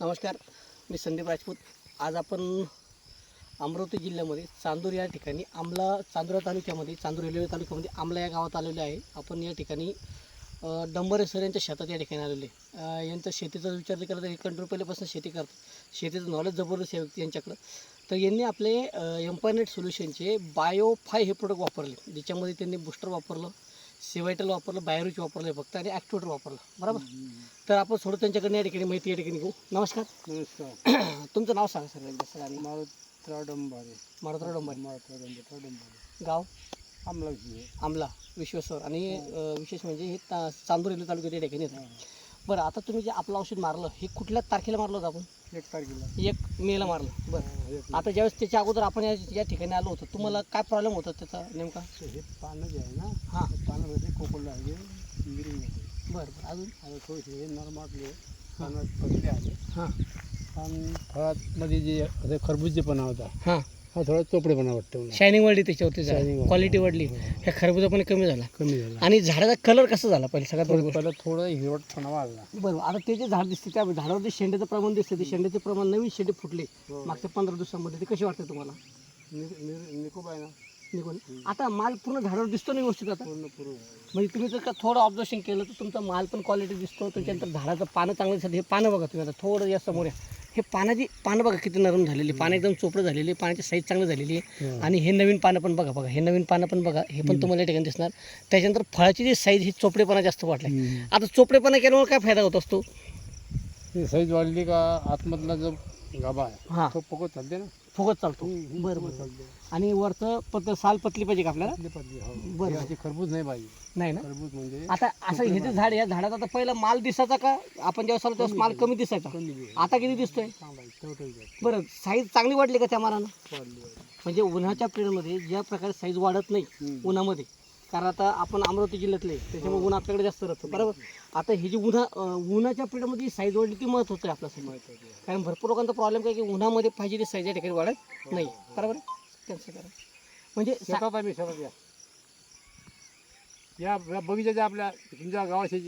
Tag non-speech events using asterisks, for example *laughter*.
नमस्कार मी संदीप राजपूत. आज आपण अमरावती जिल्ह्यामध्ये चांदूर या ठिकाणी आमला चांदुरा तालुक्यामध्ये चांदूर रेल्वे तालुक्यामध्ये आमला या गावात आलेलो आहे. आपण या ठिकाणी डंबरे सर यांच्या शेतात या ठिकाणी आलेले यांचा शेतीचा विचार केला तर हे कंट्रोल पहिल्यापासून शेती करतात. शेतीचं नॉलेज जबरदस्त आहे व्यक्ती यांच्याकडं. तर यांनी आपले एम्पायनेट सोल्युशनचे बायोफाय हे प्रोडक्ट वापरले ज्याच्यामध्ये त्यांनी बूस्टर वापरलं. सिवायटल वापरलं बायोरिच वापरलं फक्त आणि ॲक्टिवेटर वापरलं. बरोबर? तर आपण थोडं त्यांच्याकडनं या ठिकाणी माहिती या ठिकाणी घेऊ. नमस्कार. नमस्कार. *clears throat* तुमचं नाव सांगा सर एकदा सगळ्यांना मारुतराव डंबारे. मारुतराव डंबारी. मारुतराव डंबारे डंबारे. गाव? आमलाची आहे आमला विश्वेश्वर. आणि अं, विशेष म्हणजे हे ता- चांदूर रेल्वे तालुक्यात या ठिकाणी येतं बरं आता तुम्ही जे आपलं औषध मारलं हे कुठल्या तारखेला मारलं होतं आपण? एक तारखेला. एक मेला मारलं. बरं. आता ज्यावेळेस त्याच्या अगोदर आपण या या ठिकाणी आलो होतो तुम्हाला काय प्रॉब्लेम होता त्याचा नेमका? हे पानं जे आहे ना हां. पानामध्ये कोकणला आहे मिरिंग बरं बरं. अजून? आता थोडेसे हे नॉर्माटले पानात पगले आले हां. आणि फळात मध्ये जे आता खरबूजपणा होता हां. हा थोडा चोपडेपणा वाटतो शायनिंग वाढली त्याच्यावरती Shining वाढली. क्वालिटी वाढली ह्या खरबुजा पण कमी झाला. कमी झाला. आणि झाडाचा कलर कसा झाला पहिले? सगळ्यात पहिली गोष्ट. पहिला थोडा हिरवटपणा वाढला. बरोबर. आता ते जे झाड दिसते त्या झाडावर जे शेंड्याचं प्रमाण दिसते ते शेंड्याचे प्रमाण नवीन शेंडे फुटले. हो. मागच्या पंधरा दिवसामध्ये ते कसे वाटते तुम्हाला? नि- नि- निकोप आहे ना. निघून आता माल पूर्ण झाडावर दिसतो नाही व्यवस्थित आता? पूर्ण पूर्ण. म्हणजे तुम्ही जर का थोडं ऑब्झर्वेशन केलं तर तुमचा माल पण क्वालिटी दिसतो त्याच्यानंतर झाडाचं पानं चांगलं दिसतं. हे पानं बघा तुम्ही आता थोडं या समोर या. हे पानाची पानं बघा किती नरम झालेली पानं एकदम चोपडं झालेली पाण्याची साईज चांगली झालेली आहे. आणि हे नवीन पानं पण बघा बघा हे नवीन पानं पण बघा हे पण तुम्हाला या ठिकाणी दिसणार. त्याच्यानंतर फळाची जी साईज ही चोपडेपणा जास्त वाटला. आता चोपडेपणा केल्यामुळे काय फायदा होत असतो? साईज वाढली का आतमधला जो गाभा आहे हां. तो पकत चालते ना? फुगत चालतो हम्म, बरं बरं चालते आणि वरचं पत साल पतली पाहिजे का आपल्याला हो. बरं. हे खरबूज नाही पाहिजे नाही ना खरबूज म्हणजे आता असं हे जे झाड आहे, या झाडात आता पहिला माल दिसायचा का आपण जेव्हा आलो तेव्हा माल कमी दिसायचा कमी आहे. आता किती दिसतोय चांगला आहे, टवटवीत आहे. बरं साईज चांगली वाढली का त्या मालानं आहे. म्हणजे उन्हाच्या पिरियडमध्ये ज्या प्रकारे साईज वाढत नाही हम्म. उन्हामध्ये कारण आता आपण अमरावती जिल्ह्यातले त्याच्यामुळे ऊन आपल्याकडे जास्त राहतं. बरोबर? आता ही जी उन्हा उन्हाच्या पिरियडमध्ये साईज वाढली ती महत्त्वाचं आहे आपल्यासाठी. कारण भरपूर लोकांचा प्रॉब्लेम काय की उन्हामध्ये पाहिजे ती साईज या ठिकाणी वाढत नाही. बरोबर? कॅन्सल करा म्हणजे शेतात शेतात या या या बगीचाच्या आपल्या तुमच्या गावाशी